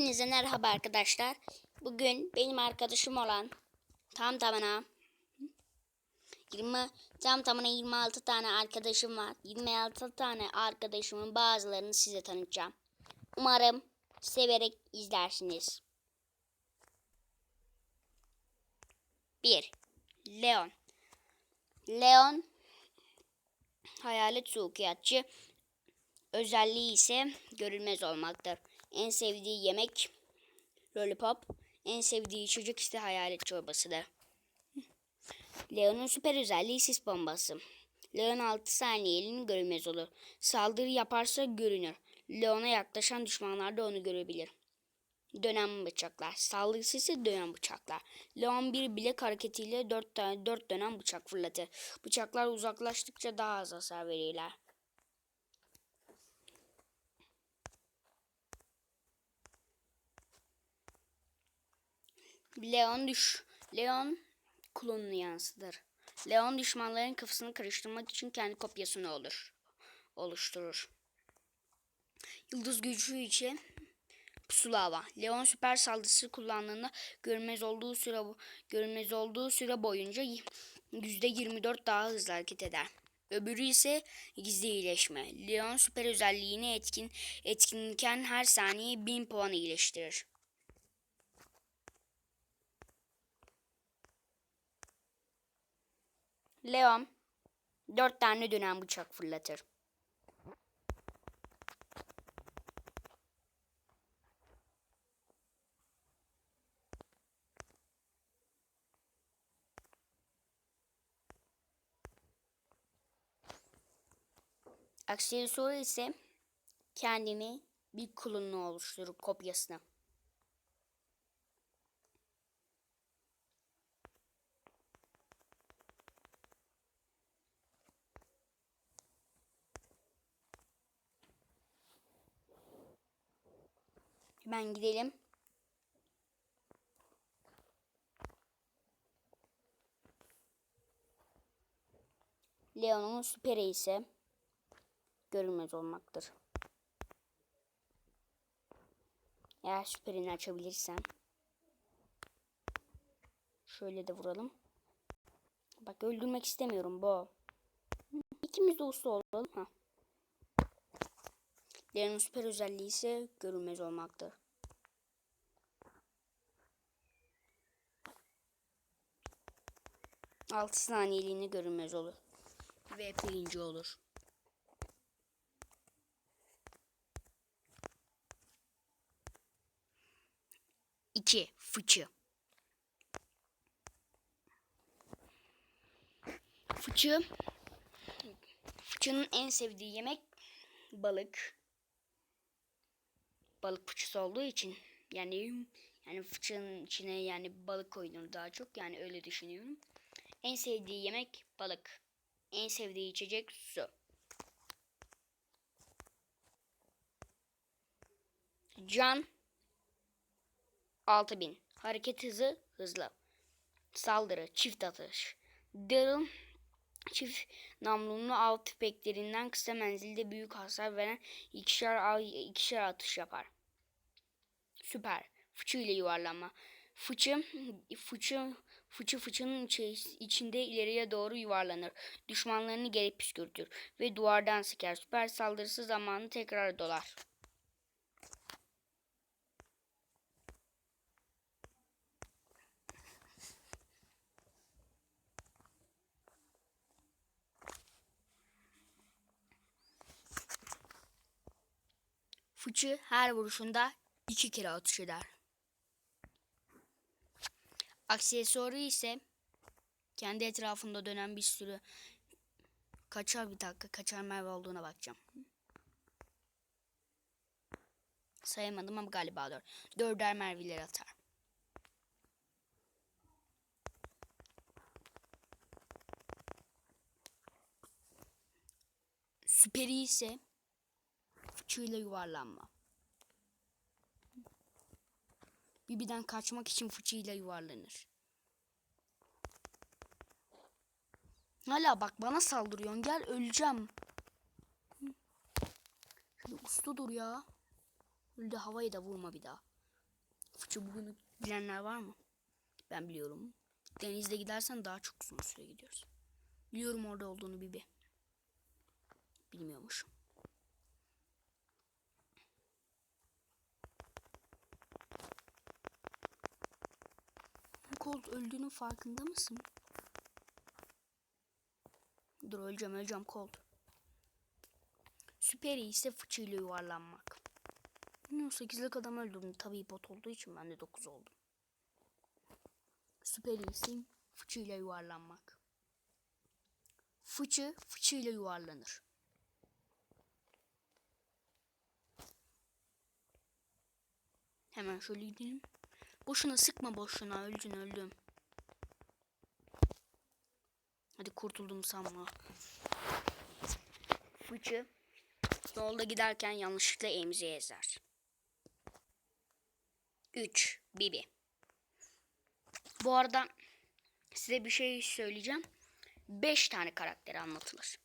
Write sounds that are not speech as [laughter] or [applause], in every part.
Hepinize merhaba arkadaşlar. Bugün benim arkadaşım olan tam tamına 20 tam tamına 26 tane arkadaşım var. 26 tane arkadaşımın bazılarını size tanıtacağım. Umarım severek izlersiniz. 1. Leon. Leon hayalet suikatçı özelliği ise görülmez olmaktır. En sevdiği yemek lollipop. En sevdiği içecek ise hayalet çorbasıdır. Leon'un süper özelliği sis bombası. Leon 6 saniyeliğine görünmez olur. Saldırı yaparsa görünür. Leon'a yaklaşan düşmanlar da onu görebilir. Dönem bıçaklar. Saldırısı ise dönem bıçaklar. Leon bir bilek hareketiyle 4 tane 4 dönem bıçak fırlatır. Bıçaklar uzaklaştıkça daha az hasar verirler. Leon düş Leon klonunu yansıtır. Leon düşmanların kafasını karıştırmak için kendi kopyasını olur. oluşturur. Yıldız gücü için pusula hava. Leon süper saldırısı kullandığında görünmez olduğu süre görünmez olduğu süre boyunca %24 daha hızlı hareket eder. Öbürü ise gizli iyileşme. Leon süper özelliğini etkin etkinken her saniye 1000 puan iyileştirir. Leon dört tane dönen bıçak fırlatır. Aksesuarı ise kendini bir klonunu oluşturur kopyasını. Hemen gidelim. Leon'un süperi ise görünmez olmaktır. Eğer süperini açabilirsem şöyle de vuralım. Bak öldürmek istemiyorum bu. İkimiz de usta olalım. Ha. Leon'un süper özelliği ise görünmez olmaktır. Altı saniyeliğine görünmez olur. Ve birinci olur. İki, fıçı. Fıçı, fıçının en sevdiği yemek balık. Balık fıçısı olduğu için yani yani fıçının içine yani balık koyduğunu daha çok yani öyle düşünüyorum. En sevdiği yemek balık. En sevdiği içecek su. Can 6000. Hareket hızı hızlı. Saldırı çift atış. Daryl çift namlunlu av tüfeklerinden kısa menzilde büyük hasar veren ikişer, ikişer atış yapar. Süper. Fıçı ile yuvarlanma. Fıçı, fıçı, fıçı fıçının içinde ileriye doğru yuvarlanır. Düşmanlarını geri püskürtür ve duvardan siker. Süper saldırısı zamanı tekrar dolar. Fıçı her vuruşunda iki kere atış eder. Aksesuarı ise kendi etrafında dönen bir sürü kaçar bir dakika kaçar merve olduğuna bakacağım. Sayamadım ama galiba dört. Dörder mervileri atar. Süperi ise fıçıyla yuvarlanma. Bibi'den kaçmak için fıçıyla yuvarlanır. Hala bak bana saldırıyorsun. Gel öleceğim. Şöyle usta dur ya. Öldü havayı da vurma bir daha. Fıçı bugünü bilenler var mı? Ben biliyorum. Denizde gidersen daha çok uzun süre gidiyoruz. Biliyorum orada olduğunu Bibi. Bilmiyormuş. Colt öldüğünün farkında mısın? Dur öleceğim öleceğim Colt. Süper ise fıçıyla yuvarlanmak. Bilmiyorum 8'lik adam öldürdüm. Tabii bot olduğu için ben de 9 oldum. Süper iyisi fıçıyla yuvarlanmak. Fıçı fıçıyla yuvarlanır. Hemen şöyle gidelim. Boşuna sıkma boşuna öldün öldüm. Hadi kurtuldum sanma. Fıçı yolda giderken yanlışlıkla emziğe ezer. 3. Bibi. Bu arada size bir şey söyleyeceğim. 5 tane karakter anlatılır.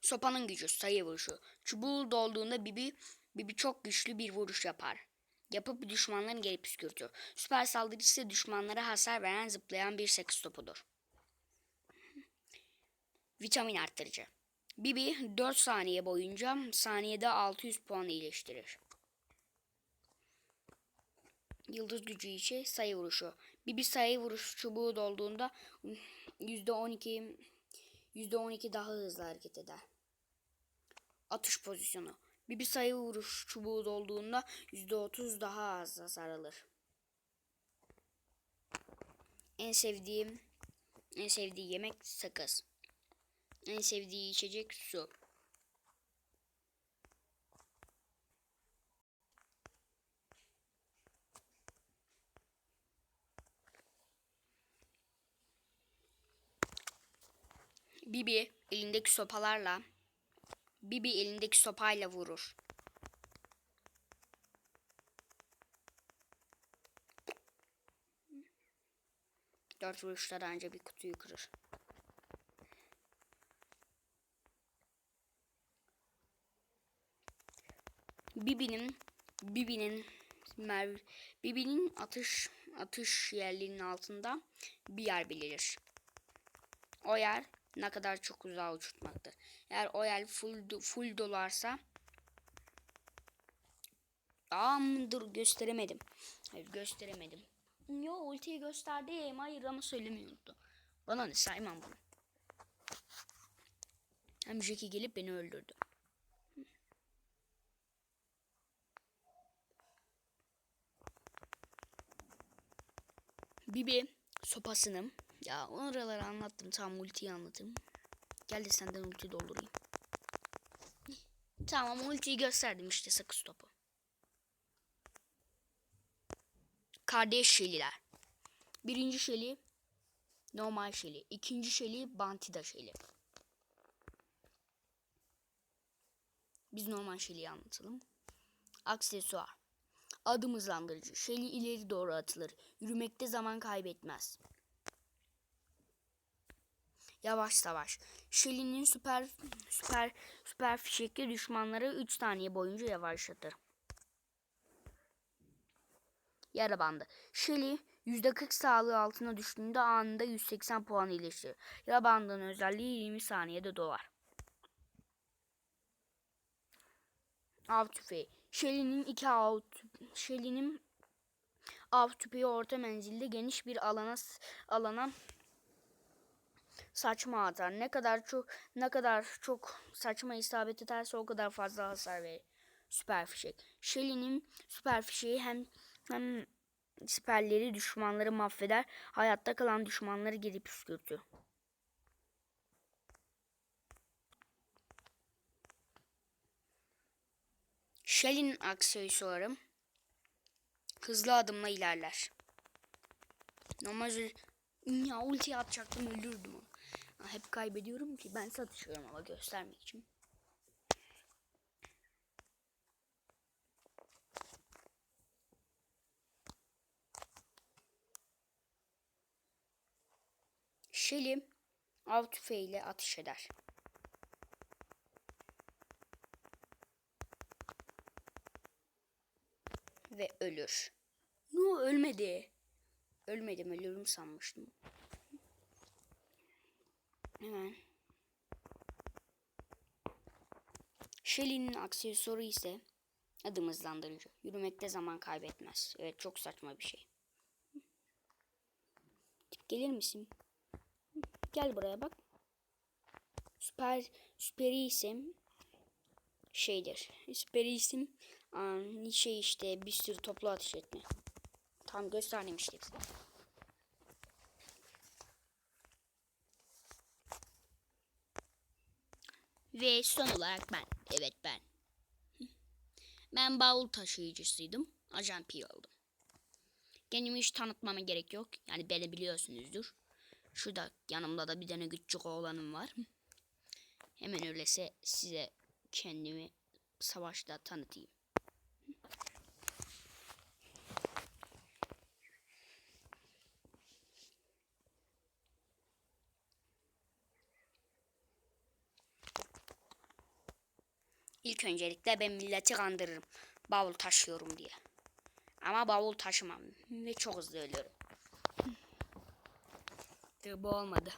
Sopanın gücü, sayı vuruşu. Çubuğu dolduğunda Bibi, Bibi çok güçlü bir vuruş yapar. Yapıp düşmanların geri püskürtür. Süper saldırı ise düşmanlara hasar veren zıplayan bir sakız topudur. Vitamin arttırıcı. Bibi 4 saniye boyunca saniyede 600 puan iyileştirir. Yıldız gücü içi sayı vuruşu. Bibi sayı vuruş çubuğu dolduğunda %12 %12 daha hızlı hareket eder. Atış pozisyonu. Bibi sayı vuruş çubuğu dolduğunda %30 daha az hasar alır. En sevdiğim en sevdiği yemek sakız. En sevdiği içecek su. Bibi elindeki sopalarla Bibi elindeki sopayla vurur. Dört vuruşta da önce bir kutuyu kırır. Bibi'nin Bibi'nin Merv Bibi'nin atış atış yerlerinin altında bir yer bilinir. O yer ne kadar çok uzağa uçurtmaktır. Eğer o yer full full dolarsa Aa dur gösteremedim. Hayır gösteremedim. Yo ultiyi gösterdim. Hayır ama söylemiyordu. Bana ne saymam bunu. Hem Jackie gelip beni öldürdü. Bibi sopasını ya oraları anlattım tam ultiyi anlatayım. Gel de senden ulti doldurayım. Tamam ultiyi gösterdim işte sakız topu. Kardeş şeliler. Birinci şeli normal şeli. ikinci şeli bantida şeli. Biz normal şeliyi anlatalım. Aksesuar. Adım hızlandırıcı. Şeli ileri doğru atılır. Yürümekte zaman kaybetmez. Yavaş savaş. Shelly'nin süper süper süper fişekli düşmanları 3 saniye boyunca yavaşlatır. Yara bandı. Shelly %40 sağlığı altına düştüğünde anında 180 puan iyileştirir. Yara bandının özelliği 20 saniyede dolar. Av tüfeği. Shelly'nin iki av Shelly'nin av tüfeği orta menzilde geniş bir alana alana saçma atar. Ne kadar çok ne kadar çok saçma isabet ederse o kadar fazla hasar verir. Süper fişek. Shelly'nin süper fişeği hem hem siperleri düşmanları mahveder. Hayatta kalan düşmanları geri püskürtür. Shelley'nin aksesuarı hızlı adımla ilerler. Normal ya ulti atacaktım öldürdüm onu. Hep kaybediyorum ki ben satışıyorum ama göstermek için. Shelly av tüfeğiyle ateş eder. ve ölür. No ölmedi. Ölmedim ölürüm sanmıştım. Hemen. Shelly'nin aksesuarı ise adım hızlandırıcı. Yürümekte zaman kaybetmez. Evet çok saçma bir şey. Gelir misin? Gel buraya bak. Süper süperi isim şeydir. Süperi isim şey işte bir sürü toplu ateş etme. Tam göstereyim işte size. Ve son olarak ben. Evet ben. Ben bavul taşıyıcısıydım. Ajan P oldum. Kendimi hiç tanıtmama gerek yok. Yani beni biliyorsunuzdur. Şurada yanımda da bir tane küçük oğlanım var. Hemen öyleyse size kendimi savaşta tanıtayım. Öncelikle ben milleti kandırırım. Bavul taşıyorum diye. Ama bavul taşımam ve çok hızlı ölüyorum. Bu olmadı.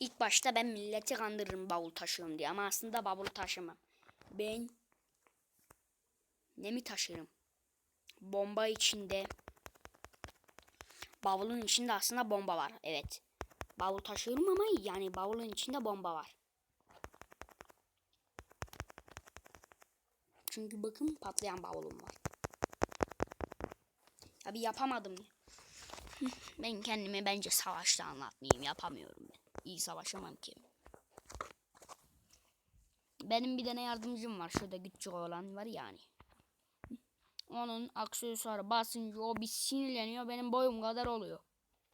İlk başta ben milleti kandırırım bavul taşıyorum diye ama aslında bavul taşımam. Ben ne mi taşırım? Bomba içinde bavulun içinde aslında bomba var. Evet. Bavul taşıyorum ama yani bavulun içinde bomba var. Çünkü bakın patlayan bavulum var. Abi yapamadım. [laughs] Ben kendime bence savaşta anlatmayayım. Yapamıyorum ben. İyi savaşamam ki. Benim bir tane yardımcım var. Şurada küçük olan var yani. Onun aksesuarı basınca o bir sinirleniyor. Benim boyum kadar oluyor.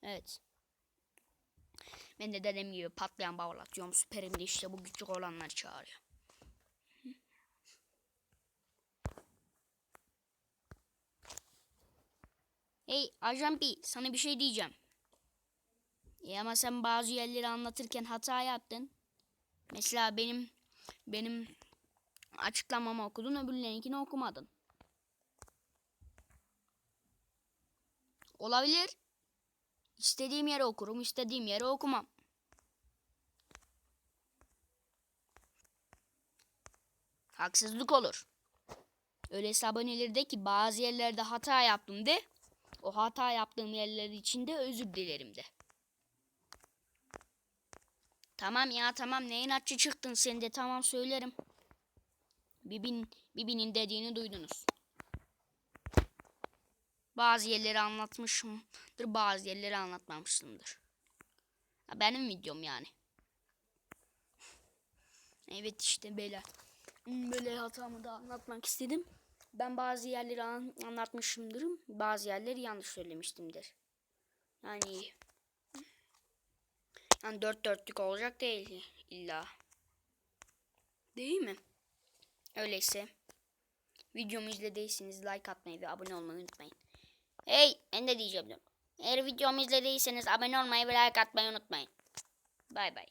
Evet. Ben de dediğim gibi patlayan bavul atıyorum. Süperim de işte bu küçük olanlar çağırıyor. Hey Ajan P sana bir şey diyeceğim. E ama sen bazı yerleri anlatırken hata yaptın. Mesela benim benim açıklamamı okudun öbürlerinkini okumadın. Olabilir. İstediğim yere okurum, istediğim yere okumam. Haksızlık olur. Öyleyse aboneleri de ki bazı yerlerde hata yaptım de. O hata yaptığım yerler için de özür dilerim de. Tamam ya tamam ne inatçı çıktın sen de tamam söylerim. Bibin, Bibi'nin dediğini duydunuz. Bazı yerleri anlatmışımdır bazı yerleri anlatmamışımdır. Ha, benim videom yani. Evet işte böyle. Hmm, Böyle hatamı da anlatmak istedim. Ben bazı yerleri an- anlatmışımdır. Bazı yerleri yanlış söylemiştimdir. Yani yani dört dörtlük olacak değil illa. Değil mi? Öyleyse videomu izlediyseniz like atmayı ve abone olmayı unutmayın. Hey ben de diyeceğim. Eğer videomu izlediyseniz abone olmayı ve like atmayı unutmayın. Bay bay.